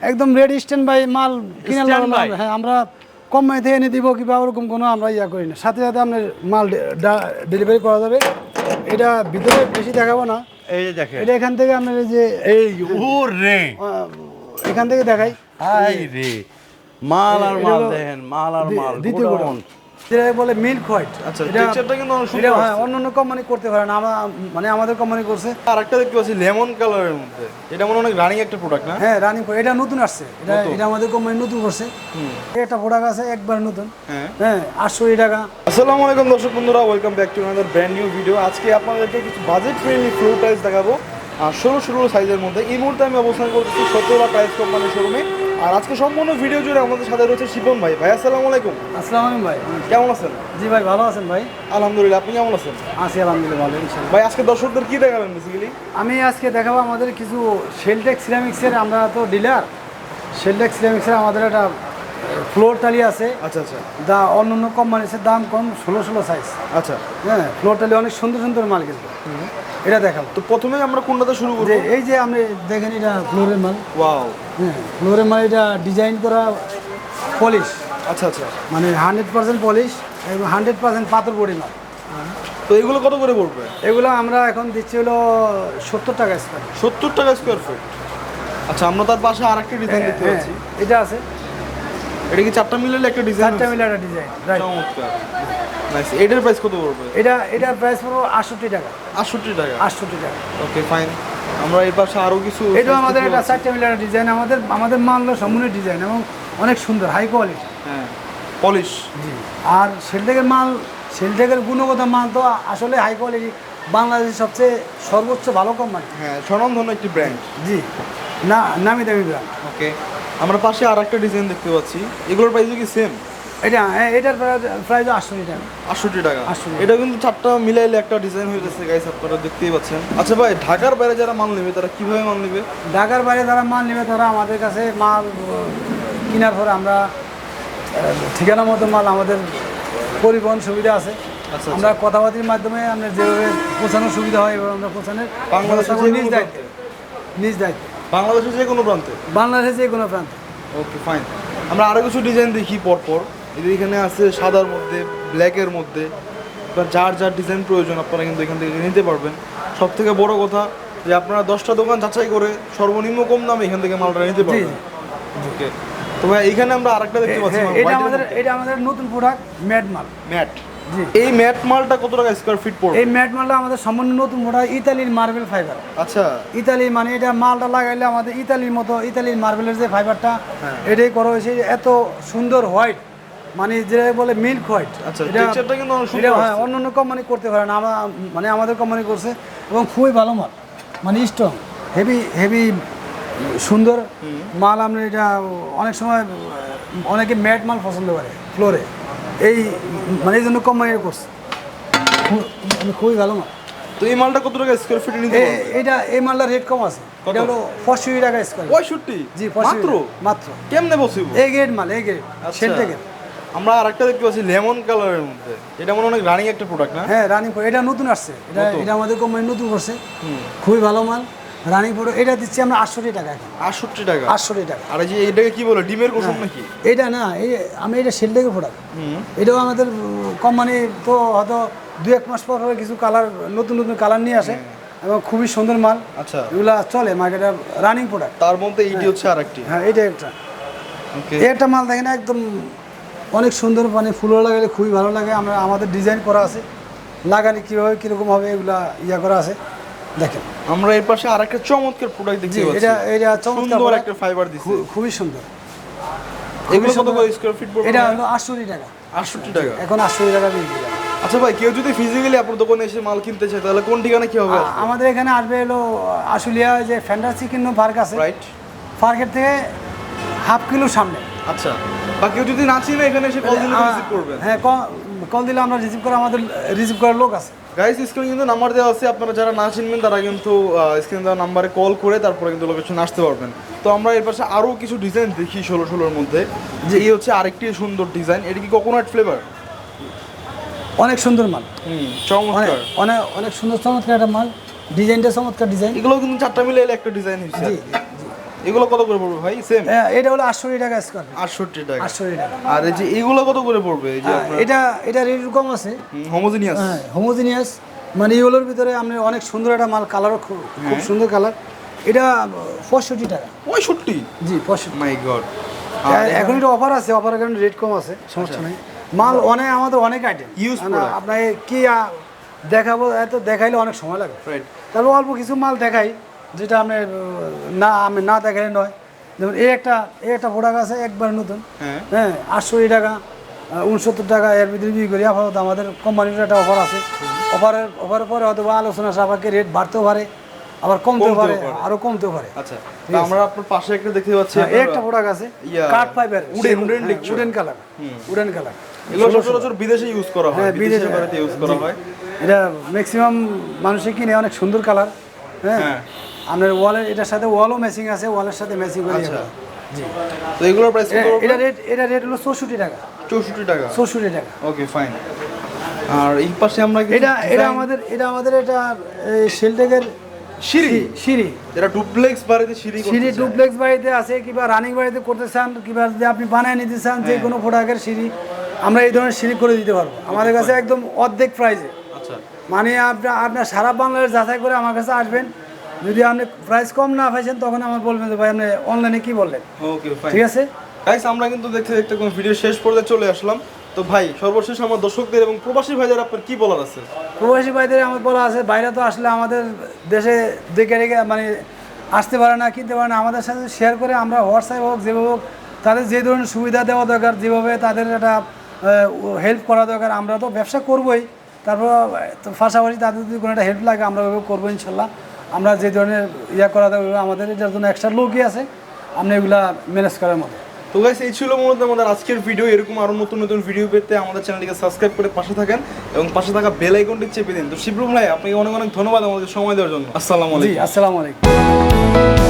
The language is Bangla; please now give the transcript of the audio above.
একদম রেডি স্ট্যান্ড বাই মাল কিনে। হ্যাঁ আমরা কম মেয়েতে এনে দিব কিংবা ওরকম কোনো আমরা ইয়া করি না। সাথে সাথে আপনার মাল ডেলিভারি করা যাবে। এটা ভিতরে বেশি দেখাবো না। এই যে দেখেন। এটা এখান থেকে আপনার এই যে এই ও রে এখান থেকে দেখাই। হাই রে! মাল আর মাল দেখেন মাল আর মাল দ্বিতীয় যেটা বলে মিল্ক হোয়াইট। আচ্ছা, texture-টা কিন্তু অনেক সুন্দর হ্যাঁ অন্য অন্য কোম্পানি করতে পারে না আমরা মানে আমাদের কোম্পানি করছে। আর একটা দেখতে পাচ্ছি লেমন কালারের মধ্যে। এটা মনে অনেক রানিং একটা প্রোডাক্ট না? হ্যাঁ রানিং এটা নতুন আসছে। এটা এটা আমাদের কোম্পানি নতুন করছে। একটা প্রোডাক্ট আছে একবার নতুন। হ্যাঁ। হ্যাঁ আটশো টাকা। আসসালামু আলাইকুম দর্শক বন্ধুরা welcome back to another brand new video আজকে আপনাদেরকে কিছু বাজেট ফ্রেন্ডলি ফ্লো টাইলস দেখাবো। আর ষোলো ষোলো সাইজের মধ্যে। এই মুহূর্তে আমি অবস্থান করতেছি সতেরোলা টাইলস কোম্পানির শোরুমে আর আজকে সম্পূর্ণ ভিডিও জুড়ে আমাদের সাথে রয়েছে শিবম ভাই। ভাই আসসালামু আলাইকুম। আসসালাম আলাইকুম ভাই। কেমন আছেন? জি ভাই ভালো আছেন ভাই? আলহামদুলিল্লাহ আপনি কেমন আছেন? আছি আলহামদুলিল্লাহ ভালো ইনশাআল্লাহ। ভাই আজকে দর্শকদের কি দেখাবেন বেসিক্যালি আমি আজকে দেখাবো আমাদের কিছু সেলটেক সিরামিক্সের আমরা তো ডিলার সেলটেক সিরামিক্সের আমাদের একটা ফ্লোর টালি আছে। আচ্ছা আচ্ছা। দা অন্য অন্য কোম্পানির দাম কম ষোলো ষোলো সাইজ আচ্ছা। হ্যাঁ ফ্লোর টালি অনেক সুন্দর সুন্দর মাল কিন্তু। এটা দেখাবো তো প্রথমে আমরা কোনটাতে শুরু করব? যে এই যে আপনি দেখেন এটা ফ্লোরের মাল। ওয়াও। হ্যাঁ ফ্লোরের মাল এটা ডিজাইন করা পলিশ আচ্ছা আচ্ছা। মানে হান্ড্রেড পার্সেন্ট পলিশ এবং হান্ড্রেড পার্সেন্ট পাথর বডি মাল। তো এগুলো কত করে পড়বে? এগুলো আমরা এখন দিচ্ছি হলো সত্তর টাকা স্কোয়ার সত্তর টাকা স্কোয়ার ফুট আচ্ছা আমরা তার পাশে আর একটা ডিজাইন দেখতে হ্যাঁ পাচ্ছি। এটা আছে। এটা কি চারটা মিলালে একটা ডিজাইন চারটা মিলে একটা ডিজাইন রাইট চমৎকার। নাইস এটার প্রাইস কত পড়বে? এটা এটার প্রাইস পড়ব আটষট্টি টাকা। আটষট্টি টাকা? আটষট্টি টাকা। ওকে ফাইন আমরা এই পাশে আরও কিছু এটা আমাদের একটা চারটা মিলে একটা ডিজাইন আমাদের আমাদের মাল হলো সম্পূর্ণ ডিজাইন এবং অনেক সুন্দর হাই কোয়ালিটি হ্যাঁ পলিশ জি। আর সেলটেকের মাল সেলটেকের গুণগত মাল তো আসলে হাই কোয়ালিটি বাংলাদেশের সবচেয়ে সর্বোচ্চ ভালো কোম্পানি হ্যাস স্বনামধন্য একটি ব্র্যান্ড জি। না নামি দামি ব্র্যান্ড ওকে আমরা পাশে আর একটা ডিজাইন দেখতে পাচ্ছি। এগুলোর প্রাইস কি সেম এটা এটার প্রাইস আটষট্টি টাকা। আটষট্টি টাকা। 68 এটা কিন্তু চারটা মিলাইলে একটা ডিজাইন হয়ে যাচ্ছে গাইস আপনারা দেখতেই পাচ্ছেন। আচ্ছা ভাই ঢাকার বাইরে যারা মাল নেবে তারা কীভাবে মাল নেবে? ঢাকার বাইরে যারা মাল নেবে তারা আমাদের কাছে মাল কেনার পরে আমরা ঠিকানা মতো মাল আমাদের পরিবহন সুবিধা আছে। আচ্ছা, আমরা কথাবার্তির মাধ্যমে আমরা যেভাবে পৌঁছানোর সুবিধা হয় এভাবে আমরা পৌঁছানোর নিজ দায়িত্বে। নিজ দায়িত্বে। বাংলাদেশের যে কোনো প্রান্তে? বাংলাদেশে যে কোনো প্রান্তে। ওকে ফাইন আমরা আরও কিছু ডিজাইন দেখি পরপর। এদের এখানে আছে সাদার মধ্যে ব্ল্যাকের মধ্যে। বা যার যার ডিজাইন প্রয়োজন আপনারা কিন্তু এখান থেকে নিতে পারবেন। সব থেকে বড় কথা যে আপনারা দশটা দোকান যাচাই করে সর্বনিম্ন কম দামে এখান থেকে মালটা নিতে পারবেন। ওকে তো ভাই এখানে আমরা আরেকটা দেখতে পাচ্ছি হ্যাঁ, এটা আমাদের এটা আমাদের নতুন প্রোডাক্ট ম্যাট মাল। ম্যাট এই ম্যাট মালটা কত টাকা স্কোয়ার ফিট পড়বে? এই ম্যাট মালটা আমাদের সম্পূর্ণ নতুন প্রোডাক্ট ইতালির মার্বেল ফাইবার আচ্ছা। ইতালি মানে এটা মালটা লাগাইলে আমাদের ইতালির মতো ইতালির মার্বেলের যে ফাইবারটা হ্যাঁ। এটাই করা হয়েছে। এত সুন্দর হোয়াইট মানে যেটা বলে মিল্ক হোয়াইট আচ্ছা, texture-টা কিন্তু অনেক সুন্দর হ্যাঁ অন্য অন্য কোম্পানি করতে পারে না। আমরা মানে আমাদের কোম্পানি করছে এবং খুবই ভালো মাল। মানে স্ট্রং হেভি হেভি সুন্দর। মাল আমরা এটা অনেক সময় অনেকে ম্যাট মাল পছন্দ করে ফ্লোরে এই মানে এই জন্য কোম্পানি করছে। মানে খুবই ভালো মাল। তো এই মালটা কত টাকা স্কোয়ার ফিট নিতে এটা এই মালটার রেট কম আছে। এটা হলো পঁয়ষট্টি টাকা স্কোয়ার পঁয়ষট্টি? জি মাত্র? মাত্র। কেমনে পসিবল এই গ্রেড মাল এই গ্রেড আচ্ছা। আমরা আরেকটা দেখতে পাচ্ছি লেমন কালারের মধ্যে। এটা মনে অনেক রানিং একটা প্রোডাক্ট না? হ্যাঁ রানিং এটা নতুন আসছে। এটা এটা আমাদের কোম্পানি নতুন করছে। খুবই ভালো মাল। রানিং ফটো এটা দিচ্ছি আমরা আটষট্টি টাকা এখন। আটষট্টি টাকা? আটষট্টি টাকা। আর এই যে এটাকে কি বলে ডিমের কুসুম নাকি? এটা না এই আমি এটা সেলটেকের প্রোডাক্ট হুম। এটাও আমাদের কোম্পানি তো হয়তো দু এক মাস পর কিছু কালার নতুন নতুন কালার নিয়ে আসে এবং খুবই সুন্দর মাল। আচ্ছা। এগুলা চলে মার্কেটে রানিং প্রোডাক্ট তার মধ্যে এইটি হচ্ছে আরেকটি? হ্যাঁ এটা একটা। একটা মাল দেখেন একদম অনেক সুন্দর মানে ফুলও লাগালে খুবই ভালো লাগে। আমরা আমাদের ডিজাইন করা আছে। লাগালে কীভাবে কীরকম হবে এগুলা ইয়া করা আছে। দেখেন আমরা এর পাশে আরেকটা চমৎকার প্রোডাক্ট দেখতে পাচ্ছি। এটা এটা চমৎকার একটা ফাইবার খু- খুবই সুন্দর। এগুলো কত। করে স্কয়ার ফিট পড়বে এটা হলো আটষট্টি টাকা। আটষট্টি টাকা। এখন আটষট্টি টাকা বিক্রি করে। আচ্ছা ভাই কেউ যদি ফিজিক্যালি আপনার দোকানে এসে মাল কিনতে চায় তাহলে কোন ঠিকানা কি হবে? আমাদের এখানে আসবে হলো আশুলিয়া যে ফ্যান্টাসি কিনো পার্ক আছে। রাইট পার্কের থেকে হাফ কিলো সামনে। আচ্ছা। বা কেউ যদি না চিনে এখানে এসে কল দিলে রিসিভ করবেন। হ্যাঁ কল দিলে আমরা রিসিভ করে আমাদের রিসিভ করার লোক আছে। গাইস স্ক্রিনে কিন্তু নাম্বার দেওয়া আছে আপনারা যারা না চিনবেন তারা কিন্তু স্ক্রিনে দেওয়া নাম্বারে কল করে তারপরে কিন্তু লোকেশন আসতে পারবেন। তো আমরা এর পাশে আরও কিছু ডিজাইন দেখি ষোলো ষোলোর মধ্যে। যে এই হচ্ছে আরেকটি সুন্দর ডিজাইন এটা কি কোকোনাট ফ্লেভার অনেক সুন্দর মাল। চমৎকার। অনেক অনেক সুন্দর চমৎকার একটা মাল। ডিজাইনটা চমৎকার ডিজাইন এগুলো কিন্তু চারটা মিলে একটা ডিজাইন হয়েছে। এগুলো কত করে পড়বে ভাই? সেম হ্যাঁ, এটা হলো আটষট্টি টাকা স্কোয়ার আটষট্টি টাকা। আটষট্টি টাকা। আর এই যে এগুলো কত করে পড়বে? এই যে হ্যাঁ, এটা এটা রেট কম আছে। হোমোজিনিয়াস হ্যাঁ হোমোজিনিয়াস মানে এগুলোর ভিতরে আপনি অনেক সুন্দর একটা মাল কালারও খুব হ্যাঁ। সুন্দর কালার এটা পঁয়ষট্টি টাকা। পঁয়ষট্টি? জি পঁয়ষট্টি। মাই গড এখন এটা অফার আছে অফারের কারণে রেট কম আছে সমস্যা নেই। মাল অনেক আমাদের অনেক আইটেম Use product. আপনাকে কি দেখাবো এত দেখাইলে অনেক সময় লাগে। তারপর অল্প কিছু মাল দেখাই। যেটা আপনি না আমি না দেখালে নয়। যেমন এই একটা এই একটা প্রোডাক্ট আছে একবার নতুন। হ্যাঁ। হ্যাঁ আটষট্টি টাকা উনসত্তর টাকা এর ভিতরে বিক্রি করি। আপাতত আমাদের কোম্পানির একটা অফার আছে। অফারের অফারের পরে হয়তো বা আলোচনা সাপেক্ষে রেট বাড়তেও পারে আবার কমতেও পারে। আরও কমতেও পারে। আচ্ছা আমরা আপনার পাশে একটা দেখতে পাচ্ছি হ্যাঁ, একটা প্রোডাক্ট আছে কাঠ fibre wooden- wooden. Wooden colour wooden colour এগুলো সচরাচর বিদেশে ইউজ করা হয় হ্যাঁ, বিদেশে বাড়িতে ইউজ করা হয়। এটা ম্যাক্সিমাম মানুষে কিনে অনেক সুন্দর কালার হ্যাঁ। আপনার ওয়ালের এটার সাথে ওয়ালও ম্যাচিং আছে ওয়ালের সাথে ম্যাচিং করে আচ্ছা। জি। তো এগুলোর প্রাইস এটা রেট এটা রেট হলো চৌষট্টি টাকা। চৌষট্টি টাকা। চৌষট্টি টাকা। ওকে ফাইন আর এই পাশে আমরা এটা এটা আমাদের এটা আমাদের এটা শেলটেকের সিঁড়ি? সিঁড়ি। যেটা ডুপ্লেক্স বাড়িতে সিঁড়ি সিঁড়ি। ডুপ্লেক্স বাড়িতে আছে কিংবা রানিং বাড়িতে করতে চান কিংবা যদি আপনি বানায় নিতে চান যে কোনো প্রোডাক্টের সিঁড়ি আমরা এই ধরনের সিঁড়ি করে দিতে পারব। আমাদের কাছে একদম অর্ধেক প্রাইসে আচ্ছা। মানে আপনার আপনার সারা বাংলাদেশ যাচাই করে আমার কাছে আসবেন। যদি আপনি প্রাইস কম না পাইছেন তখন আমার বলবেন যে ভাই আপনি অনলাইনে কি বললেন? ওকে ফাইন ঠিক আছে? গাইস আমরা কিন্তু দেখতে দেখতে কোন ভিডিও শেষ পর্যায়ে চলে আসলাম। তো ভাই সর্বশেষ আমার দর্শকদের এবং প্রবাসী ভাইদের আপনার কি বলার আছে? প্রবাসী ভাইদের আমার বলা আছে বাইরে তো আসলে আমাদের দেশে দেখে রেখে মানে আসতে পারে না কিনতে পারে না। আমাদের সাথে শেয়ার করে আমরা হোয়াটসঅ্যাপ হোক যেভাবে হোক তাদের যে ধরনের সুবিধা দেওয়া দরকার যেভাবে তাদের একটা হেল্প করা দরকার আমরা তো ব্যবসা করবোই। তারপর তো পাশাপাশি তাদের যদি কোনো একটা হেল্প লাগে আমরা ওইভাবে করব ইনশাল্লাহ। আমরা যে ধরনের ইয়া করা দেবো আমাদের এটার জন্য এক্সট্রা লোকই আছে। আমরা এগুলা ম্যানেজ করার মতো। তো গাইস এই ছিল মূলত আমাদের আজকের ভিডিও এরকম আরও নতুন নতুন ভিডিও পেতে আমাদের চ্যানেলটিকে সাবস্ক্রাইব করে পাশে থাকেন এবং পাশে থাকা বেল আইকনটি চেপে দিন। তো শিবরুম ভাই আপনাকে অনেক অনেক ধন্যবাদ আমাদের সময় দেওয়ার জন্য। আসসালামু আলাইকুম। আসসালামু আলাইকুম।